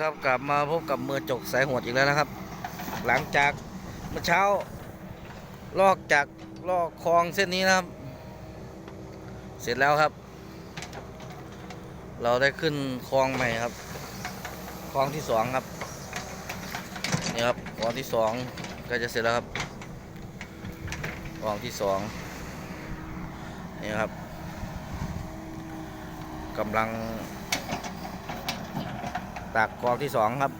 ครับกลับมาพบกับมือจกสายหวดอีกแล้วนะครับ หลังจากเมื่อเช้า ลอกจากลอกคลองเส้นนี้นะครับ เสร็จแล้วครับ เราได้ขึ้นคลองใหม่ครับคลองที่สองครับนี่ครับคลองที่สองก็จะเสร็จแล้วครับคลองที่สองนี่ครับกำลัง ตากกองที่สองครับ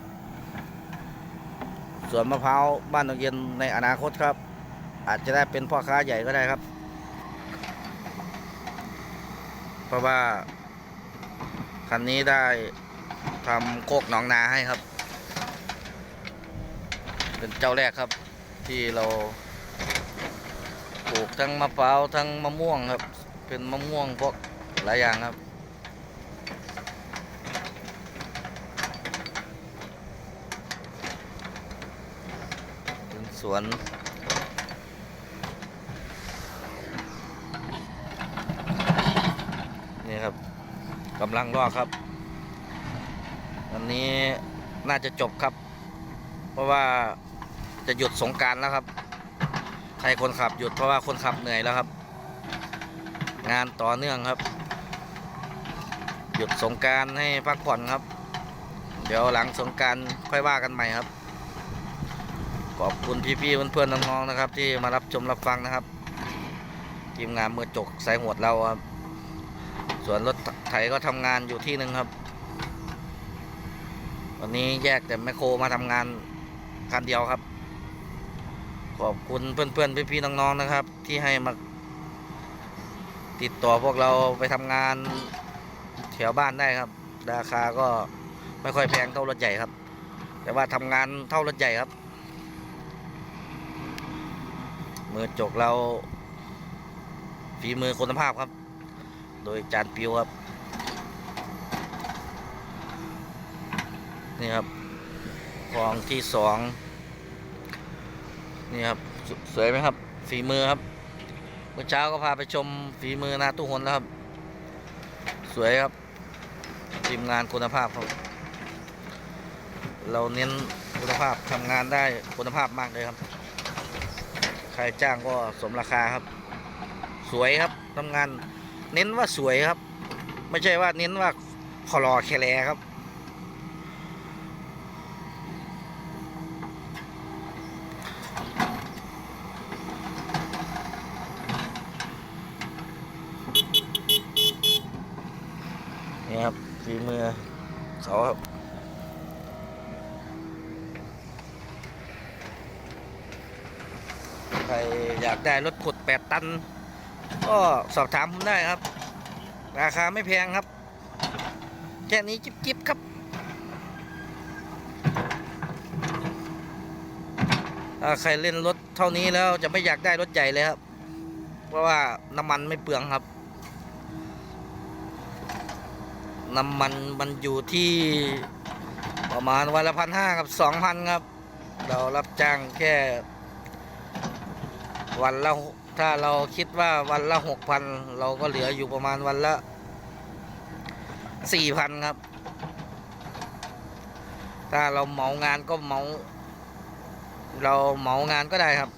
สวนมะพร้าวบ้านตงเย็นในอนาคตครับ อาจจะได้เป็นพ่อค้าใหญ่ก็ได้ครับ เพราะว่าคันนี้ได้ทำโคกหนองนาให้ครับ เป็นเจ้าแรกครับที่เราปลูกทั้งมะพร้าวทั้งมะม่วงครับ เป็นมะม่วงพวกหลายอย่างครับ เป็น สวน นี่ครับกำลังรอครับ วันนี้น่าจะจบครับ เพราะว่าจะหยุดสงการแล้วครับ ใครคนขับหยุดเพราะว่าคนขับเหนื่อยแล้วครับ งานต่อเนื่องครับ หยุดสงการให้พักผ่อนครับ เดี๋ยวหลังสงการค่อยว่ากันใหม่ครับ ขอบคุณพี่ๆเพื่อนๆน้องๆนะครับ ที่มารับชมรับฟังนะครับทีมงานมือจกสายหวดเราครับส่วนรถไถก็ทำงานอยู่ที่หนึ่งครับ วันนี้แยกแต่แมคโครมาทำงานคันเดียวครับ ขอบคุณเพื่อนๆพี่ๆน้องๆนะครับ ที่ให้มาติดต่อพวกเราไปทำงานแถวบ้านได้ครับ ราคาก็ไม่ค่อยแพงเท่ารถใหญ่ครับ แต่ว่าทำงานเท่ารถใหญ่ครับ มือจกเราฝีมือคุณภาพครับ โดยจานปิวครับ นี่ครับคลองที่สองนี่ครับสสวยไหมครับ ฝีมือครับเมื่อเช้าก็พาไปชมฝีมือนาตู้หนแล้วครับ สวยครับทีมงานคุณภาพครับ เราเน้นคุณภาพทำงานได้คุณภาพมากเลยครับ ครจ้างก็สมราคาครับ สวยครับทำงาน เน้นว่าสวยครับ ไม่ใช่ว่าเน้นว่าขอรอแคแลครับนี่ครับฝีมือเขาครับ ใครอยากได้รถขุดแปดตัน ก็สอบถามผมได้ครับ ราคาไม่แพงครับ แค่นี้จิบจิบๆครับถ้าใครเล่นรถเท่านี้แล้วจะไม่อยากได้รถใหญ่เลยครับ เพราะว่าน้ำมันไม่เปลืองครับ น้ำมันมันอยู่ที่ประมาณวันละพันห้ากับสองพันครับ เรารับจ้างแค่ วันละถ้าเราคิดว่าวันละหกพันเราก็เหลืออยู่ประมาณวันละสี่พันครับ ถ้าเราเหมางานก็เหมา เราเหมางานก็ได้ครับ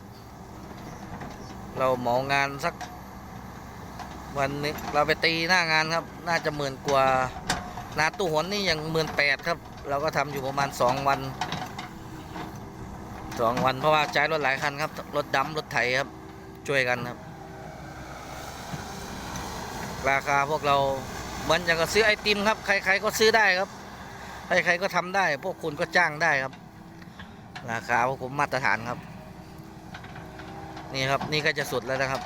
เราเหมางานสัก วันนี้เราไปตีหน้างานครับ น่าจะหมื่นกว่านาตู้หนนี่ยังหมื่นแปดครับ เราก็ทำอยู่ประมาณสองวัน สองวันเพราะว่าใช้รถหลายคันครับรถดำรถไถครับ ช่วยกันครับ ราคาพวกเราเหมือนอย่างกับซื้อไอติมครับ ใคร ๆ ก็ซื้อได้ครับ ใครๆก็ทำได้ พวกคุณก็จ้างได้ครับ ราคาพวกผมมาตรฐานครับ นี่ครับนี่ก็จะสุดแล้วนะครับ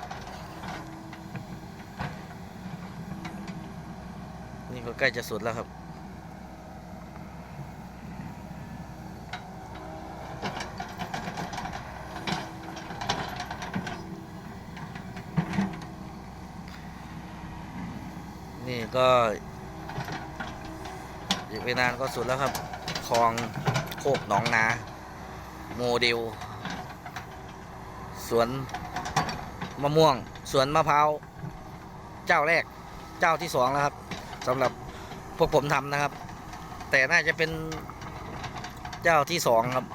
นี่ก็ใกล้จะสุดแล้วครับ นี่ก็อีกไม่นานก็สุดแล้วครับคลองโคกหนองนา โมเดล สวนมะม่วง สวนมะพร้าว เจ้าแรก เจ้าที่สองแล้วครับสำหรับพวกผมทำนะครับ แต่น่าจะเป็นเจ้าที่สองครับ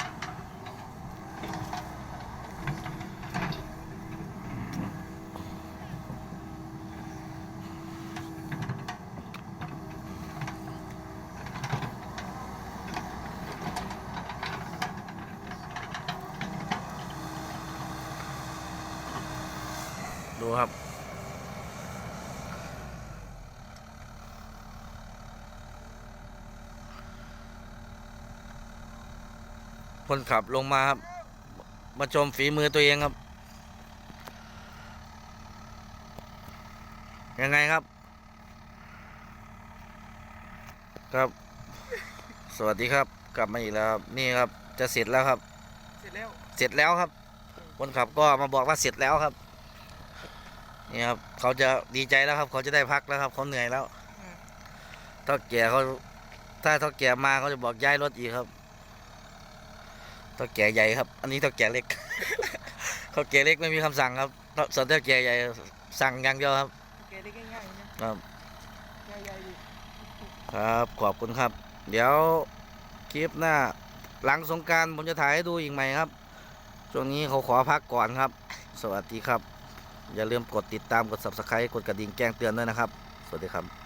ครับ คนขับลงมาครับ มาชมฝีมือตัวเองครับ ยังไงครับ ครับ สวัสดีครับ กลับมาอีกแล้วครับ นี่ครับ จะเสร็จแล้วครับ เสร็จแล้ว เสร็จแล้วครับ คนขับก็มาบอกว่าเสร็จแล้วครับ นี่ครับเขาจะดีใจแล้วครับ เขาจะได้พักแล้วครับเขาเหนื่อยแล้วเท่าแก่เขาถ้าเท่าแก่มาเขาจะบอกย้ายรถอีกครับเท่าแก่ใหญ่ครับ อันนี้เท่าแก่เล็กเท่าแก่เล็กไม่มีคำสั่งครับส่วนเท่าแก่ใหญ่สั่งอย่างเดียวครับแกได้ง่ายๆนะครับใหญ่ๆดิครับขอบคุณครับ เดี๋ยวคลิปหน้า หลังสงกรารผมจะถ่ายให้ดูอีกไหมครับช่วงนี้เขาขอพักก่อนครับ สวัสดีครับ อย่าลืมกดติดตามกด subscribe กดกระดิ่งแจ้งเตือนด้วยนะครับ สวัสดีครับ